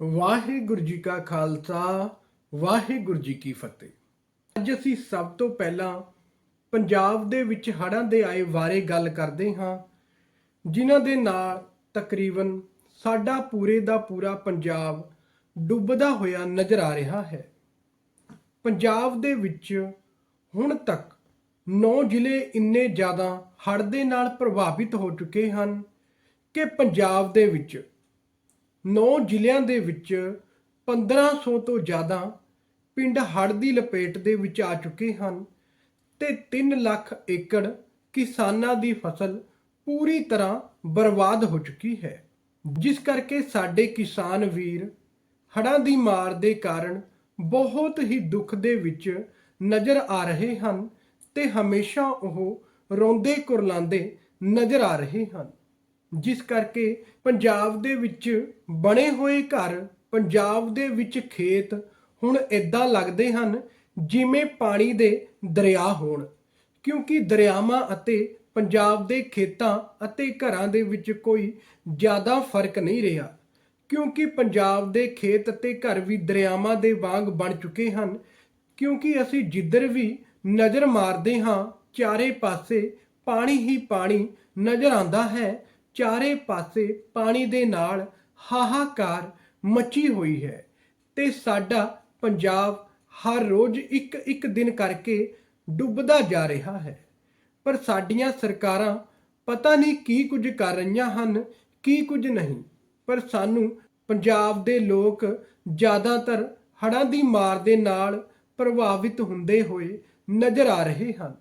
ਵਾਹਿਗੁਰੂ ਜੀ ਕਾ ਖਾਲਸਾ, ਵਾਹਿਗੁਰੂ ਜੀ ਕੀ ਫਤਿਹ। ਅੱਜ ਅਸੀਂ ਸਭ ਤੋਂ ਪਹਿਲਾਂ ਪੰਜਾਬ ਦੇ ਵਿੱਚ ਹੜ੍ਹਾਂ ਦੇ ਆਏ ਬਾਰੇ ਗੱਲ ਕਰਦੇ ਹਾਂ, ਜਿਨ੍ਹਾਂ ਦੇ ਨਾਲ ਤਕਰੀਬਨ ਸਾਡਾ ਪੂਰੇ ਦਾ ਪੂਰਾ ਪੰਜਾਬ ਡੁੱਬਦਾ ਹੋਇਆ ਨਜ਼ਰ ਆ ਰਿਹਾ ਹੈ। ਪੰਜਾਬ ਦੇ ਵਿੱਚ ਹੁਣ ਤੱਕ 9 ਜ਼ਿਲ੍ਹੇ ਇੰਨੇ ਜ਼ਿਆਦਾ ਹੜ੍ਹ ਦੇ ਨਾਲ ਪ੍ਰਭਾਵਿਤ ਹੋ ਚੁੱਕੇ ਹਨ ਕਿ ਪੰਜਾਬ ਦੇ ਵਿੱਚ 9 ਜ਼ਿਲ੍ਹਿਆਂ ਦੇ ਵਿੱਚ 1500 ਤੋਂ ਜ਼ਿਆਦਾ ਪਿੰਡ ਹੜ੍ਹ ਦੀ ਲਪੇਟ ਦੇ ਵਿੱਚ ਆ ਚੁੱਕੇ ਹਨ ਤੇ 3 ਲੱਖ ਏਕੜ ਕਿਸਾਨਾਂ ਦੀ ਫਸਲ ਪੂਰੀ ਤਰ੍ਹਾਂ ਬਰਬਾਦ ਹੋ ਚੁੱਕੀ ਹੈ। ਜਿਸ ਕਰਕੇ ਸਾਡੇ ਕਿਸਾਨ ਵੀਰ ਹੜ੍ਹਾਂ ਦੀ ਮਾਰ ਦੇ ਕਾਰਨ ਬਹੁਤ ਹੀ ਦੁੱਖ ਦੇ ਵਿੱਚ ਨਜ਼ਰ ਆ ਰਹੇ ਹਨ ਤੇ ਹਮੇਸ਼ਾ ਉਹ ਰੋਂਦੇ ਕੁਰਲਾਉਂਦੇ ਨਜ਼ਰ ਆ ਰਹੇ ਹਨ। ਜਿਸ ਕਰਕੇ ਪੰਜਾਬ ਦੇ ਵਿੱਚ ਬਣੇ ਹੋਏ ਘਰ, ਪੰਜਾਬ ਦੇ ਵਿੱਚ ਖੇਤ ਹੁਣ ਇਦਾਂ ਲੱਗਦੇ ਹਨ ਜਿਵੇਂ ਪਾਣੀ ਦੇ ਦਰਿਆ ਹੋਣ। ਕਿਉਂਕਿ ਦਰਿਆਵਾਂ ਅਤੇ ਪੰਜਾਬ ਦੇ ਖੇਤਾਂ ਅਤੇ ਘਰਾਂ ਦੇ ਵਿੱਚ ਕੋਈ ਜ਼ਿਆਦਾ ਫ਼ਰਕ ਨਹੀਂ ਰਿਹਾ। ਕਿਉਂਕਿ ਪੰਜਾਬ ਦੇ ਖੇਤ ਅਤੇ ਘਰ ਵੀ ਦਰਿਆਵਾਂ ਦੇ ਵਾਂਗ ਬਣ ਚੁੱਕੇ ਹਨ। ਕਿਉਂਕਿ ਅਸੀਂ ਜਿੱਧਰ ਵੀ ਨਜ਼ਰ ਮਾਰਦੇ ਹਾਂ, ਚਾਰੇ ਪਾਸੇ ਪਾਣੀ ਹੀ ਪਾਣੀ ਨਜ਼ਰ ਆਉਂਦਾ ਹੈ ਚਾਰੇ ਪਾਸੇ ਪਾਣੀ ਦੇ ਨਾਲ ਹਾਹਾਕਾਰ ਮਚੀ ਹੋਈ ਹੈ ਤੇ ਸਾਡਾ ਪੰਜਾਬ ਹਰ ਰੋਜ਼ ਇੱਕ ਇੱਕ ਦਿਨ ਕਰਕੇ ਡੁੱਬਦਾ ਜਾ ਰਿਹਾ ਹੈ। ਪਰ ਸਾਡੀਆਂ ਸਰਕਾਰਾਂ ਪਤਾ ਨਹੀਂ ਕੀ ਕੁਝ ਕਰ ਰਹੀਆਂ ਹਨ, ਕੀ ਕੁਝ ਨਹੀਂ। ਪਰ ਸਾਨੂੰ ਪੰਜਾਬ ਦੇ ਲੋਕ ਜ਼ਿਆਦਾਤਰ ਹੜ੍ਹਾਂ ਦੀ ਮਾਰ ਦੇ ਨਾਲ ਪ੍ਰਭਾਵਿਤ ਹੁੰਦੇ ਹੋਏ ਨਜ਼ਰ ਆ ਰਹੇ ਹਨ।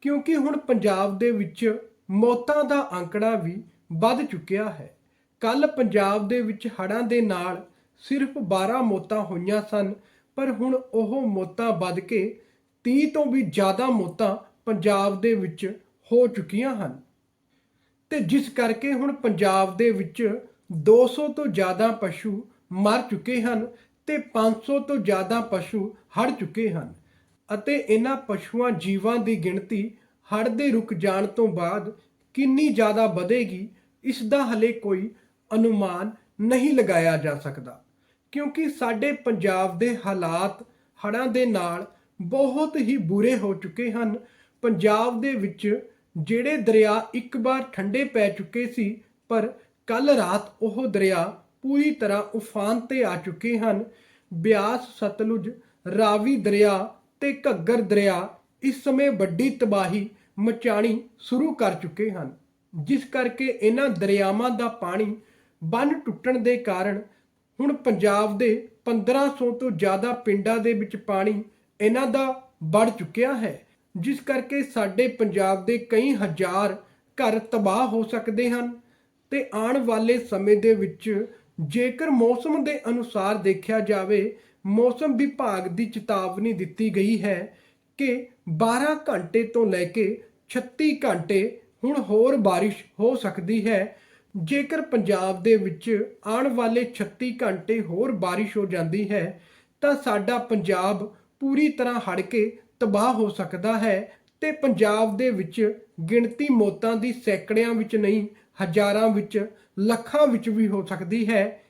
ਕਿਉਂਕਿ ਹੁਣ ਪੰਜਾਬ ਦੇ ਵਿੱਚ ਮੌਤਾਂ ਦਾ ਅੰਕੜਾ ਵੀ ਵੱਧ ਚੁੱਕਿਆ ਹੈ। ਕੱਲ ਪੰਜਾਬ ਦੇ ਵਿੱਚ ਹੜ੍ਹਾਂ ਦੇ ਨਾਲ ਸਿਰਫ 12 ਮੌਤਾਂ ਹੋਈਆਂ ਸਨ, ਪਰ ਹੁਣ ਉਹ ਮੌਤਾਂ ਵੱਧ ਕੇ 30 ਤੋਂ ਵੀ ਜ਼ਿਆਦਾ ਮੌਤਾਂ ਪੰਜਾਬ ਦੇ ਵਿੱਚ ਹੋ ਚੁੱਕੀਆਂ ਹਨ। ਤੇ ਜਿਸ ਕਰਕੇ ਹੁਣ ਪੰਜਾਬ ਦੇ ਵਿੱਚ 200 ਤੋਂ ਜ਼ਿਆਦਾ ਪਸ਼ੂ ਮਰ ਚੁੱਕੇ ਹਨ ਤੇ 500 ਤੋਂ ਜ਼ਿਆਦਾ ਪਸ਼ੂ ਹੜ ਚੁੱਕੇ ਹਨ ਅਤੇ ਇਹਨਾਂ ਪਸ਼ੂਆਂ ਜੀਵਾਂ ਦੀ ਗਿਣਤੀ ਹੜ ਦੇ ਰੁਕ ਜਾਣ ਤੋਂ ਬਾਅਦ ਕਿੰਨੀ ਜ਼ਿਆਦਾ ਵਧੇਗੀ ਇਸ ਦਾ ਹਲੇ ਕੋਈ ਅਨੁਮਾਨ ਨਹੀਂ ਲਗਾਇਆ ਜਾ ਸਕਦਾ। ਕਿਉਂਕਿ ਸਾਡੇ ਪੰਜਾਬ ਦੇ ਹਾਲਾਤ ਹੜ੍ਹਾਂ ਦੇ ਨਾਲ ਬਹੁਤ ਹੀ ਬੁਰੇ ਹੋ ਚੁੱਕੇ ਹਨ। ਪੰਜਾਬ ਦੇ ਵਿੱਚ ਜਿਹੜੇ ਦਰਿਆ ਇੱਕ ਵਾਰ ਠੰਡੇ ਪੈ ਚੁੱਕੇ ਸੀ, ਪਰ ਕੱਲ ਰਾਤ ਉਹ ਦਰਿਆ ਪੂਰੀ ਤਰ੍ਹਾਂ ਉਫਾਨ ਤੇ ਆ ਚੁੱਕੇ ਹਨ। ਬਿਆਸ, ਸਤਲੁਜ, ਰਾਵੀ ਦਰਿਆ ਤੇ ਘੱਗਰ ਦਰਿਆ ਇਸ ਸਮੇਂ ਵੱਡੀ ਤਬਾਹੀ ਮਚਾਣੀ ਸ਼ੁਰੂ ਕਰ ਚੁੱਕੇ ਹਨ, ਜਿਸ ਕਰਕੇ ਇਹਨਾਂ ਦਰਿਆਵਾਂ ਦਾ ਪਾਣੀ ਬੰਨ ਟੁੱਟਣ ਦੇ ਕਾਰਨ ਹੁਣ ਪੰਜਾਬ ਦੇ 1500 ਤੋਂ ਜ਼ਿਆਦਾ ਪਿੰਡਾਂ ਦੇ ਵਿੱਚ ਪਾਣੀ ਇਹਨਾਂ ਦਾ ਵੜ ਚੁੱਕਿਆ ਹੈ, ਜਿਸ ਕਰਕੇ ਸਾਡੇ ਪੰਜਾਬ ਦੇ ਕਈ ਹਜ਼ਾਰ ਘਰ ਤਬਾਹ ਹੋ ਸਕਦੇ ਹਨ ਤੇ ਆਉਣ ਵਾਲੇ ਸਮੇਂ ਦੇ ਵਿੱਚ ਜੇਕਰ ਮੌਸਮ ਦੇ ਅਨੁਸਾਰ ਦੇਖਿਆ ਜਾਵੇ, ਮੌਸਮ ਵਿਭਾਗ ਦੀ ਚੇਤਾਵਨੀ ਦਿੱਤੀ ਗਈ ਹੈ ਕਿ 12 ਘੰਟੇ ਤੋਂ ਲੈ ਕੇ 36 ਘੰਟੇ ਹੁਣ ਹੋਰ ਬਾਰਿਸ਼ ਹੋ ਸਕਦੀ ਹੈ। ਜੇਕਰ ਪੰਜਾਬ ਦੇ ਵਿੱਚ ਆਉਣ ਵਾਲੇ 36 ਘੰਟੇ ਹੋਰ ਬਾਰਿਸ਼ ਹੋ ਜਾਂਦੀ ਹੈ, ਤਾਂ ਸਾਡਾ ਪੰਜਾਬ ਪੂਰੀ ਤਰ੍ਹਾਂ ਹੜ ਕੇ ਤਬਾਹ ਹੋ ਸਕਦਾ ਹੈ ਤੇ ਪੰਜਾਬ ਦੇ ਵਿੱਚ ਗਿਣਤੀ ਮੌਤਾਂ ਦੀ ਸੈਂਕੜਿਆਂ ਵਿੱਚ ਨਹੀਂ, ਹਜ਼ਾਰਾਂ ਵਿੱਚ, ਲੱਖਾਂ ਵਿੱਚ ਵੀ ਹੋ ਸਕਦੀ ਹੈ।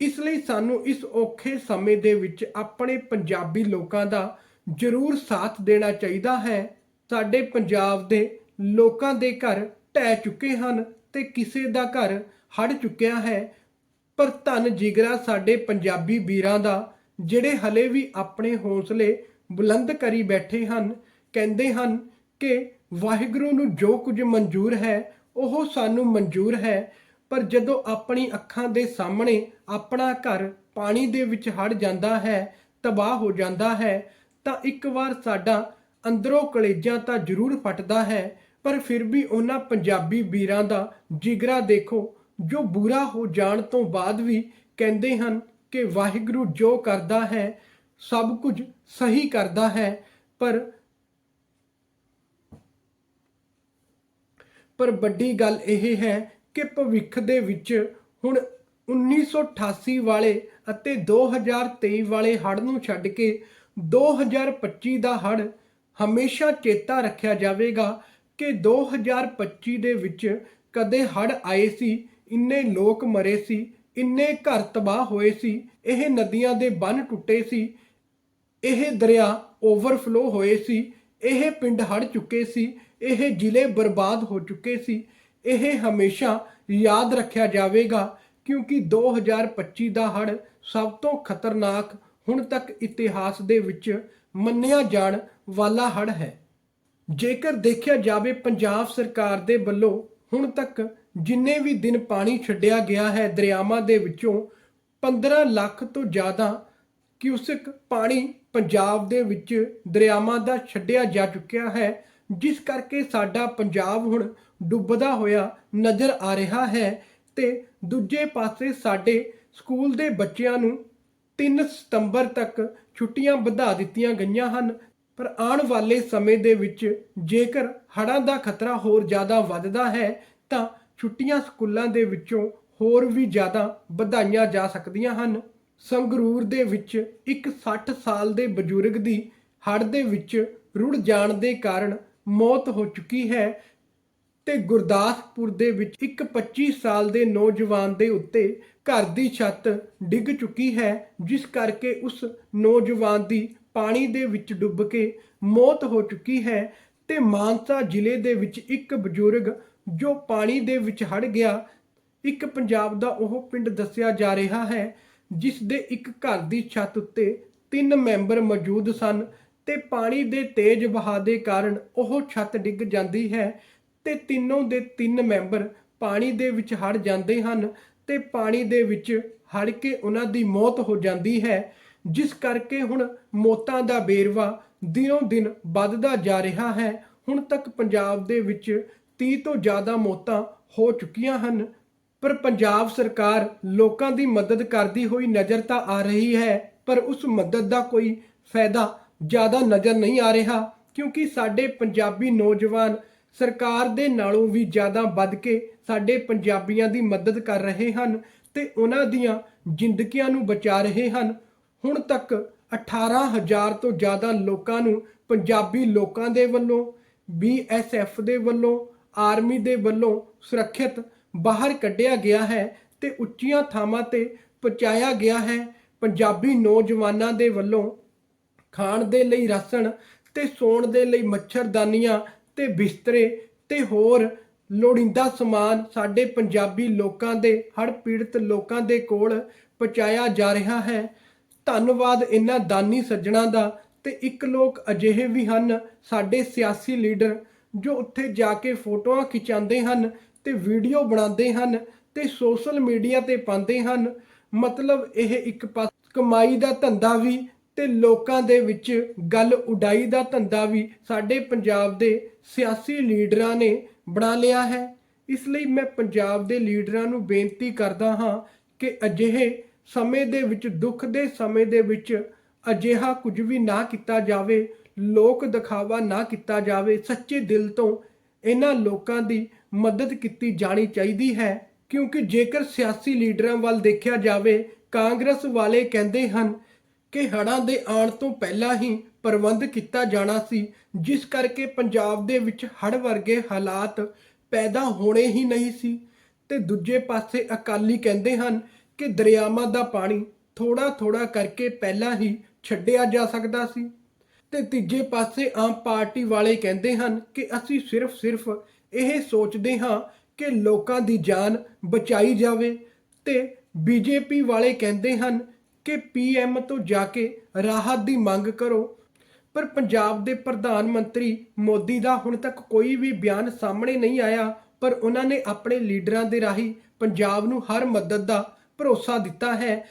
ਇਸ ਲਈ ਸਾਨੂੰ ਇਸ ਔਖੇ ਸਮੇਂ ਦੇ ਵਿੱਚ ਆਪਣੇ ਪੰਜਾਬੀ ਲੋਕਾਂ ਦਾ ਜ਼ਰੂਰ ਸਾਥ ਦੇਣਾ ਚਾਹੀਦਾ ਹੈ। ਸਾਡੇ ਪੰਜਾਬ ਦੇ ਲੋਕਾਂ ਦੇ ਘਰ ਢਹਿ ਚੁੱਕੇ ਹਨ ਤੇ ਕਿਸੇ ਦਾ ਘਰ ਹੜ ਚੁੱਕਿਆ ਹੈ, ਪਰ ਧੰਨ ਜਿਗਰਾ ਸਾਡੇ ਪੰਜਾਬੀ ਵੀਰਾਂ ਦਾ, ਜਿਹੜੇ ਹਲੇ ਵੀ ਆਪਣੇ ਹੌਸਲੇ ਬੁਲੰਦ ਕਰੀ ਬੈਠੇ ਹਨ, ਕਹਿੰਦੇ ਹਨ ਕਿ ਵਾਹਿਗੁਰੂ ਨੂੰ ਜੋ ਕੁਝ ਮਨਜ਼ੂਰ ਹੈ, ਉਹ ਸਾਨੂੰ ਮਨਜ਼ੂਰ ਹੈ, ਪਰ ਜਦੋਂ ਆਪਣੀ ਅੱਖਾਂ ਦੇ ਸਾਹਮਣੇ ਆਪਣਾ ਘਰ ਪਾਣੀ ਦੇ ਵਿੱਚ ਹੜ ਜਾਂਦਾ ਹੈ, ਤਬਾਹ ਹੋ ਜਾਂਦਾ ਹੈ, ਤਾਂ ਇੱਕ ਵਾਰ ਸਾਡਾ ਅੰਦਰੋਂ ਕਲੇਜਾਂ ਤਾਂ ਜ਼ਰੂਰ ਫਟਦਾ ਹੈ, ਪਰ ਫਿਰ ਵੀ ਉਹਨਾਂ ਪੰਜਾਬੀ ਵੀਰਾਂ ਦਾ ਜਿਗਰਾ ਦੇਖੋ, ਜੋ ਬੁਰਾ ਹੋ ਜਾਣ ਤੋਂ ਬਾਅਦ ਵੀ ਕਹਿੰਦੇ ਹਨ ਕਿ ਵਾਹਿਗੁਰੂ ਜੋ ਕਰਦਾ ਹੈ, ਸਭ ਕੁਝ ਸਹੀ ਕਰਦਾ ਹੈ, ਪਰ ਪਰ ਵੱਡੀ ਗੱਲ ਇਹ ਹੈ ਕਿ ਭਵਿੱਖ ਦੇ ਵਿੱਚ ਹੁਣ 1988 ਵਾਲੇ ਅਤੇ 2023 ਵਾਲੇ ਹੜ੍ਹ ਨੂੰ ਛੱਡ ਕੇ 2025 ਦਾ ਹੜ੍ਹ ਹਮੇਸ਼ਾ ਚੇਤਾ ਰੱਖਿਆ ਜਾਵੇਗਾ ਕਿ 2025 ਦੇ ਵਿੱਚ ਕਦੇ ਹੜ੍ਹ ਆਏ ਸੀ, ਇੰਨੇ ਲੋਕ ਮਰੇ ਸੀ, ਇੰਨੇ ਘਰ ਤਬਾਹ ਹੋਏ ਸੀ, ਇਹ ਨਦੀਆਂ ਦੇ ਬੰਨ ਟੁੱਟੇ ਸੀ, ਇਹ ਦਰਿਆ ਓਵਰਫਲੋ ਹੋਏ ਸੀ, ਇਹ ਪਿੰਡ ਹੜ ਚੁੱਕੇ ਸੀ, ਇਹ ਜ਼ਿਲ੍ਹੇ ਬਰਬਾਦ ਹੋ ਚੁੱਕੇ ਸੀ, ਇਹ ਹਮੇਸ਼ਾ ਯਾਦ ਰੱਖਿਆ ਜਾਵੇਗਾ ਕਿਉਂਕਿ 2025 ਦਾ ਹੜ ਸਭ ਤੋਂ ਖਤਰਨਾਕ ਹੁਣ ਤੱਕ ਇਤਿਹਾਸ ਦੇ ਵਿੱਚ ਮੰਨਿਆ ਜਾਣ ਵਾਲਾ ਹੜ ਹੈ। ਜੇਕਰ ਦੇਖਿਆ ਜਾਵੇ ਪੰਜਾਬ ਸਰਕਾਰ ਦੇ ਵੱਲੋਂ ਹੁਣ ਤੱਕ ਜਿੰਨੇ ਵੀ ਦਿਨ ਪਾਣੀ ਛੱਡਿਆ ਗਿਆ ਹੈ ਦਰਿਆਵਾਂ ਦੇ ਵਿੱਚੋਂ 15 ਲੱਖ ਤੋਂ ਜ਼ਿਆਦਾ ਕਿਊਸਿਕ ਪਾਣੀ ਪੰਜਾਬ ਦੇ ਵਿੱਚ ਦਰਿਆਵਾਂ ਦਾ ਛੱਡਿਆ ਜਾ ਚੁੱਕਿਆ ਹੈ, ਜਿਸ ਕਰਕੇ ਸਾਡਾ ਪੰਜਾਬ ਹੁਣ ਡੁੱਬਦਾ ਹੋਇਆ ਨਜ਼ਰ ਆ ਰਿਹਾ ਹੈ ਤੇ ਦੂਜੇ ਪਾਸੇ ਸਾਡੇ ਸਕੂਲ ਦੇ ਬੱਚਿਆਂ ਨੂੰ 3 ਸਤੰਬਰ ਤੱਕ ਛੁੱਟੀਆਂ ਵਧਾ ਦਿੱਤੀਆਂ ਗਈਆਂ ਹਨ ਪਰ ਆਉਣ ਵਾਲੇ ਸਮੇਂ ਦੇ ਵਿੱਚ ਜੇਕਰ ਹੜ੍ਹਾਂ ਦਾ ਖਤਰਾ ਹੋਰ ਜ਼ਿਆਦਾ ਵੱਧਦਾ ਹੈ, ਤਾਂ ਛੁੱਟੀਆਂ ਸਕੂਲਾਂ ਦੇ ਵਿੱਚੋਂ ਹੋਰ ਵੀ ਜ਼ਿਆਦਾ ਵਧਾਈਆਂ ਜਾ ਸਕਦੀਆਂ ਹਨ। ਸੰਗਰੂਰ ਦੇ ਵਿੱਚ ਇੱਕ 60 ਸਾਲ ਦੇ ਬਜ਼ੁਰਗ ਦੀ ਹੜ੍ਹ ਦੇ ਵਿੱਚ ਰੁੜ ਜਾਣ ਦੇ ਕਾਰਨ ਮੌਤ ਹੋ ਚੁੱਕੀ ਹੈ ਤੇ ਗੁਰਦਾਸਪੁਰ ਦੇ ਵਿੱਚ ਇੱਕ 25 ਸਾਲ ਦੇ ਨੌਜਵਾਨ ਦੇ ਉੱਤੇ ਘਰ ਦੀ ਛੱਤ ਡਿੱਗ ਚੁੱਕੀ ਹੈ, ਜਿਸ ਕਰਕੇ ਉਸ ਨੌਜਵਾਨ ਦੀ ਪਾਣੀ ਦੇ ਵਿੱਚ ਡੁੱਬ ਕੇ ਮੌਤ ਹੋ ਚੁੱਕੀ ਹੈ ਤੇ ਮਾਨਸਾ ਜ਼ਿਲ੍ਹੇ ਦੇ ਵਿੱਚ ਇੱਕ ਬਜ਼ੁਰਗ ਜੋ ਪਾਣੀ ਦੇ ਵਿੱਚ ਹੜ ਗਿਆ, ਇੱਕ ਪੰਜਾਬ ਦਾ ਉਹ ਪਿੰਡ ਦੱਸਿਆ ਜਾ ਰਿਹਾ ਹੈ, ਜਿਸ ਦੇ ਇੱਕ ਘਰ ਦੀ ਛੱਤ ਉੱਤੇ ਤਿੰਨ ਮੈਂਬਰ ਮੌਜੂਦ ਸਨ ਤੇ ਪਾਣੀ ਦੇ ਤੇਜ਼ ਵਹਾਅ ਦੇ ਕਾਰਨ ਉਹ ਛੱਤ ਡਿੱਗ ਜਾਂਦੀ ਹੈ ਤੇ ਤਿੰਨੋਂ ਦੇ ਤਿੰਨ ਮੈਂਬਰ ਪਾਣੀ ਦੇ ਵਿੱਚ ਹੜ ਜਾਂਦੇ ਹਨ ਤੇ ਪਾਣੀ ਦੇ ਵਿੱਚ ਹੜ ਕੇ ਉਹਨਾਂ ਦੀ ਮੌਤ ਹੋ ਜਾਂਦੀ ਹੈ। ਜਿਸ ਕਰਕੇ ਹੁਣ ਮੌਤਾਂ ਦਾ ਬੇਰਵਾ ਦਿਨੋਂ ਦਿਨ ਵੱਧਦਾ ਜਾ ਰਿਹਾ ਹੈ। ਹੁਣ ਤੱਕ ਪੰਜਾਬ ਦੇ ਵਿੱਚ 30 ਤੋਂ ਜ਼ਿਆਦਾ ਮੌਤਾਂ ਹੋ ਚੁੱਕੀਆਂ ਹਨ। ਪਰ ਪੰਜਾਬ ਸਰਕਾਰ ਲੋਕਾਂ ਦੀ ਮਦਦ ਕਰਦੀ ਹੋਈ ਨਜ਼ਰ ਤਾਂ ਆ ਰਹੀ ਹੈ, ਪਰ ਉਸ ਮਦਦ ਦਾ ਕੋਈ ਫਾਇਦਾ ਜ਼ਿਆਦਾ ਨਜ਼ਰ ਨਹੀਂ ਆ ਰਿਹਾ, ਕਿਉਂਕਿ ਸਾਡੇ ਪੰਜਾਬੀ ਨੌਜਵਾਨ ਸਰਕਾਰ ਦੇ ਨਾਲੋਂ ਵੀ ਜ਼ਿਆਦਾ ਵੱਧ ਕੇ ਸਾਡੇ ਪੰਜਾਬੀਆਂ ਦੀ ਮਦਦ ਕਰ ਰਹੇ ਹਨ ਤੇ ਉਹਨਾਂ ਦੀਆਂ ਜ਼ਿੰਦਗੀਆਂ ਨੂੰ ਬਚਾ ਰਹੇ ਹਨ। ਹੁਣ ਤੱਕ 18000 ਤੋਂ ਜ਼ਿਆਦਾ ਲੋਕਾਂ ਨੂੰ, ਪੰਜਾਬੀ ਲੋਕਾਂ ਦੇ ਵੱਲੋਂ ਬੀਐਸਐਫ ਦੇ ਵੱਲੋਂ, ਆਰਮੀ ਦੇ ਵੱਲੋਂ ਸੁਰੱਖਿਅਤ ਬਾਹਰ ਕੱਢਿਆ ਗਿਆ ਹੈ ਤੇ ਉੱਚੀਆਂ ਥਾਵਾਂ ਤੇ ਪਹੁੰਚਾਇਆ ਗਿਆ ਹੈ। ਪੰਜਾਬੀ ਨੌਜਵਾਨਾਂ ਦੇ ਵੱਲੋਂ ਖਾਣ ਦੇ ਲਈ ਰਾਸ਼ਨ ਤੇ ਸੌਣ ਦੇ ਲਈ ਮੱਛਰਦਾਨੀਆਂ ਤੇ ਬਿਸਤਰੇ ਤੇ ਹੋਰ ਲੋੜੀਂਦਾ ਸਮਾਨ ਸਾਡੇ ਪੰਜਾਬੀ ਲੋਕਾਂ ਦੇ, ਹੜ੍ਹ ਪੀੜਤ ਲੋਕਾਂ ਦੇ ਕੋਲ ਪਹੁੰਚਾਇਆ ਜਾ ਰਿਹਾ ਹੈ। ਧੰਨਵਾਦ ਇਹਨਾਂ ਦਾਨੀ ਸੱਜਣਾ ਦਾ ਤੇ ਇੱਕ ਲੋਕ ਅਜਿਹੇ ਵੀ ਹਨ ਸਾਡੇ ਸਿਆਸੀ ਲੀਡਰ ਜੋ ਉੱਥੇ ਜਾ ਕੇ ਫੋਟੋਆਂ ਖਿਚਾਉਂਦੇ ਹਨ ਤੇ ਵੀਡੀਓ ਬਣਾਉਂਦੇ ਹਨ ਤੇ ਸੋਸ਼ਲ ਮੀਡੀਆ ਤੇ ਪਾਉਂਦੇ ਹਨ। ਮਤਲਬ ਇਹ ਇੱਕ ਪਾਸ ਕਮਾਈ ਦਾ ਧੰਦਾ ਵੀ ਤੇ ਲੋਕਾਂ ਦੇ ਵਿੱਚ ਗੱਲ ਉਡਾਈ ਦਾ ਧੰਦਾ ਵੀ ਸਾਡੇ ਪੰਜਾਬ ਦੇ ਸਿਆਸੀ ਲੀਡਰਾਂ ਨੇ ਬਣਾ ਲਿਆ ਹੈ। ਇਸ ਲਈ ਮੈਂ ਪੰਜਾਬ ਦੇ ਲੀਡਰਾਂ ਨੂੰ ਬੇਨਤੀ ਕਰਦਾ ਹਾਂ ਕਿ ਅਜਿਹੇ ਸਮੇਂ ਦੇ ਵਿੱਚ, ਦੁੱਖ ਦੇ ਸਮੇਂ ਦੇ ਵਿੱਚ ਅਜਿਹਾ ਕੁਝ ਵੀ ਨਾ ਕੀਤਾ ਜਾਵੇ, ਲੋਕ ਦਿਖਾਵਾ ਨਾ ਕੀਤਾ ਜਾਵੇ, ਸੱਚੇ ਦਿਲ ਤੋਂ ਇਹਨਾਂ ਲੋਕਾਂ ਦੀ ਮਦਦ ਕੀਤੀ ਜਾਣੀ ਚਾਹੀਦੀ ਹੈ। ਕਿਉਂਕਿ ਜੇਕਰ ਸਿਆਸੀ ਲੀਡਰਾਂ ਵੱਲ ਦੇਖਿਆ ਜਾਵੇ, ਕਾਂਗਰਸ ਵਾਲੇ ਕਹਿੰਦੇ ਹਨ ਕਿ ਹੜ੍ਹਾਂ ਦੇ ਆਉਣ ਤੋਂ ਪਹਿਲਾਂ ਹੀ ਪ੍ਰਬੰਧ ਕੀਤਾ ਜਾਣਾ ਸੀ, ਜਿਸ ਕਰਕੇ ਪੰਜਾਬ ਦੇ ਵਿੱਚ ਹੜ੍ਹ ਵਰਗੇ ਹਾਲਾਤ ਪੈਦਾ ਹੋਣੇ ਹੀ ਨਹੀਂ ਸੀ। ਤੇ ਦੂਜੇ ਪਾਸੇ ਅਕਾਲੀ ਕਹਿੰਦੇ ਹਨ ਕਿ ਦਰਿਆਵਾਂ ਦਾ ਪਾਣੀ ਥੋੜਾ ਥੋੜਾ ਕਰਕੇ ਪਹਿਲਾਂ ਹੀ ਛੱਡਿਆ ਜਾ ਸਕਦਾ ਸੀ। ਤੇ ਤੀਜੇ ਪਾਸੇ ਆਮ ਪਾਰਟੀ ਵਾਲੇ ਕਹਿੰਦੇ ਹਨ ਕਿ ਅਸੀਂ ਸਿਰਫ ਸਿਰਫ ਇਹ ਸੋਚਦੇ ਹਾਂ ਕਿ ਲੋਕਾਂ ਦੀ ਜਾਨ ਬਚਾਈ ਜਾਵੇ ਤੇ ਬੀਜੇਪੀ ਵਾਲੇ ਕਹਿੰਦੇ ਹਨ ਕਿ ਪੀਐਮ ਤੋਂ ਜਾ ਕੇ ਰਾਹਤ ਦੀ ਮੰਗ ਕਰੋ। ਪਰ ਪੰਜਾਬ ਦੇ ਪ੍ਰਧਾਨ ਮੰਤਰੀ ਮੋਦੀ ਦਾ ਹੁਣ ਤੱਕ ਕੋਈ ਵੀ ਬਿਆਨ ਸਾਹਮਣੇ ਨਹੀਂ ਆਇਆ, ਪਰ ਉਹਨਾਂ ਨੇ ਆਪਣੇ ਲੀਡਰਾਂ ਦੇ ਰਾਹੀਂ ਪੰਜਾਬ ਨੂੰ ਹਰ ਮਦਦ ਦਾ ਭਰੋਸਾ ਦਿੱਤਾ ਹੈ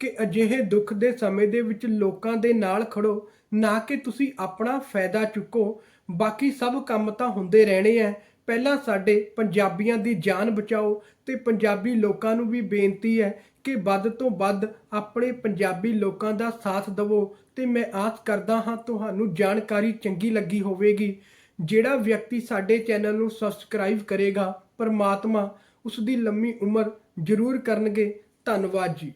ਕਿ ਅਜਿਹੇ ਦੁੱਖ ਦੇ ਸਮੇਂ ਦੇ ਵਿੱਚ ਲੋਕਾਂ ਦੇ ਨਾਲ ਖੜੋ, ਨਾ ਕਿ ਤੁਸੀਂ ਆਪਣਾ ਫਾਇਦਾ ਚੁੱਕੋ। ਬਾਕੀ ਸਭ ਕੰਮ ਤਾਂ ਹੁੰਦੇ ਰਹਿਣੇ ਆ ਪਹਿਲਾਂ ਸਾਡੇ ਪੰਜਾਬੀਆਂ ਦੀ ਜਾਨ ਬਚਾਓ ਤੇ ਪੰਜਾਬੀ ਲੋਕਾਂ ਨੂੰ ਵੀ ਬੇਨਤੀ ਹੈ ਕਿ ਵੱਧ ਤੋਂ ਵੱਧ ਆਪਣੇ ਪੰਜਾਬੀ ਲੋਕਾਂ ਦਾ ਸਾਥ ਦਿਵੋ ਤੇ ਮੈਂ ਆਸ ਕਰਦਾ ਹਾਂ ਤੁਹਾਨੂੰ ਜਾਣਕਾਰੀ ਚੰਗੀ ਲੱਗੀ ਹੋਵੇਗੀ। ਜਿਹੜਾ ਵਿਅਕਤੀ ਸਾਡੇ ਚੈਨਲ ਨੂੰ ਸਬਸਕ੍ਰਾਈਬ ਕਰੇਗਾ, ਪਰਮਾਤਮਾ ਉਸ ਦੀ ਲੰਮੀ ਉਮਰ ਜ਼ਰੂਰ ਕਰਨਗੇ। ਧੰਨਵਾਦ ਜੀ।